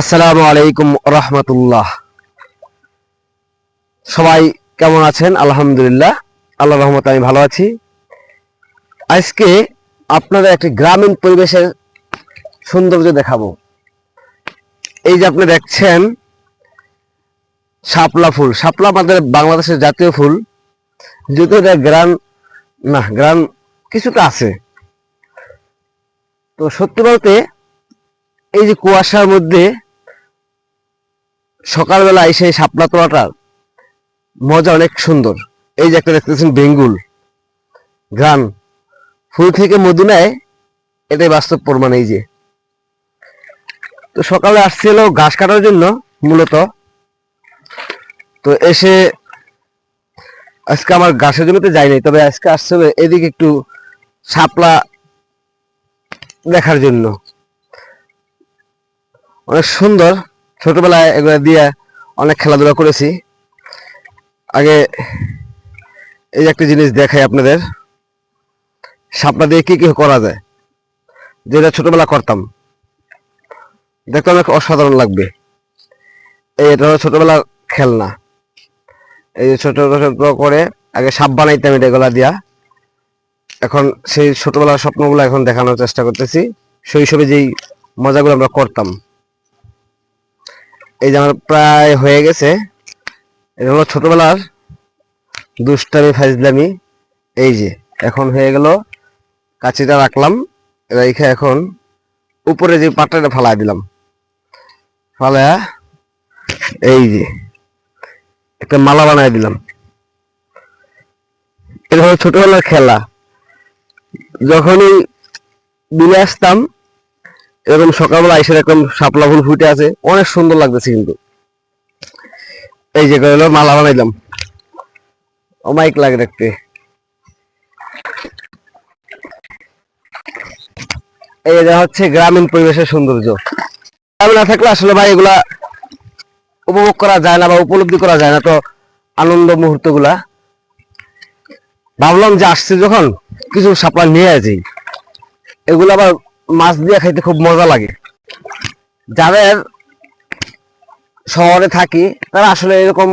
আসসালামু আলাইকুম রহমতুল্লাহ। সবাই কেমন আছেন? আলহামদুলিল্লাহ। আল্লাহ রহমত আমি ভালো আছি। আজকে আপনাদের একটি গ্রামীণ পরিবেশের সৌন্দর্য দেখাবো। এই যে আপনি দেখছেন, শাপলা ফুল। শাপলা আমাদের বাংলাদেশের জাতীয় ফুল। যদিও এটা গ্রাম, না, গ্রাম কিছুটা আছে। তো সত্যি বলতে, এই যে কুয়াশার মধ্যে সকালবেলা এসে এই শাপলা তোলাটার মজা অনেক সুন্দর। এই যে একটা দেখতেছেন বেঙ্গুল গান ফুল থেকে মধু নেয় এটাই বাস্তব প্রমাণ এই যে। তো সকালে আসছিল ঘাস কাটার জন্য মূলত। তো এসে আজকে আমার ঘাসের জমিতে যাই নাই তবে আজকে আসছে এদিকে একটু শাপলা দেখার জন্য। অনেক সুন্দর। ছোটবেলায় এগুলো দিয়ে অনেক খেলাধুলা করেছি। আগে এই একটা জিনিস দেখাই আপনাদের সাপলা দিয়ে কী কী করা যায়, যেটা ছোটবেলা করতাম। দেখতে অনেক অসাধারণ লাগবে। এই এটা হলো ছোটবেলার খেলনা। এই ছোট ছোট করে আগে সাপ বানাইতাম এটা এগুলা দিয়া। এখন সেই ছোটবেলার স্বপ্নগুলো এখন দেখানোর চেষ্টা করতেছি। শৈশবে যেই মজাগুলো আমরা করতাম। এই যে আমার প্রায় হয়ে গেছে। এটা হলো ছোটবেলার দুষ্টামি ফাইজলামি এই যে, এখন হয়ে গেল, কাচিটা রাখলাম, রেখে এখন উপরে যে পাটাটা ফালাই দিলাম। ফালায়া এই যে, একটা মালা বানাই দিলাম। এটা হলো ছোটবেলার খেলা। যখনই দিনে আসতাম এরকম সকালবেলা এসে এরকম শাপলা ফুল ফুটে আছে। অনেক সুন্দর লাগতেছে কিন্তু। এই যে হলো, মালা বানাইলাম। অমাইক লাগে দেখতে। এই যে হচ্ছে গ্রামীণ পরিবেশের সৌন্দর্য। না থাকলে আসলে ভাই এগুলা উপভোগ করা যায় না বা উপলব্ধি করা যায় না। তো আনন্দ মুহূর্তগুলা ভাবলাম যে আসছে যখন, কিছু শাপলা নিয়ে আছি এগুলো আবার মাছ দিয়ে খাইতে খুব মজা লাগে। যাদের শহরে থাকি, তারা আসলে এরকম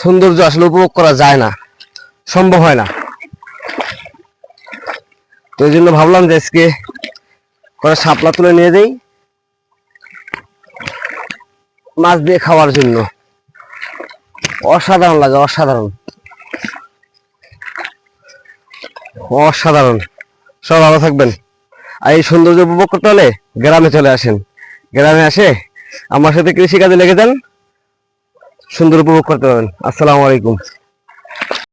সৌন্দর্য আসলে উপভোগ করা যায় না, সম্ভব হয় না। তো এই জন্য ভাবলাম যে আজকে করে শাপলা তুলে নিয়ে যাই, মাছ দিয়ে খাওয়ার জন্য। অসাধারণ লাগে, অসাধারণ। অসাধারণ। সব ভালো থাকবেন। আর এই সৌন্দর্য উপভোগ করতে হলে গ্রামে চলে আসেন। গ্রামে আসে আমার সাথে কৃষিকাজে লেগে যান। সুন্দর উপভোগ করতে পারবেন। আসসালামু আলাইকুম।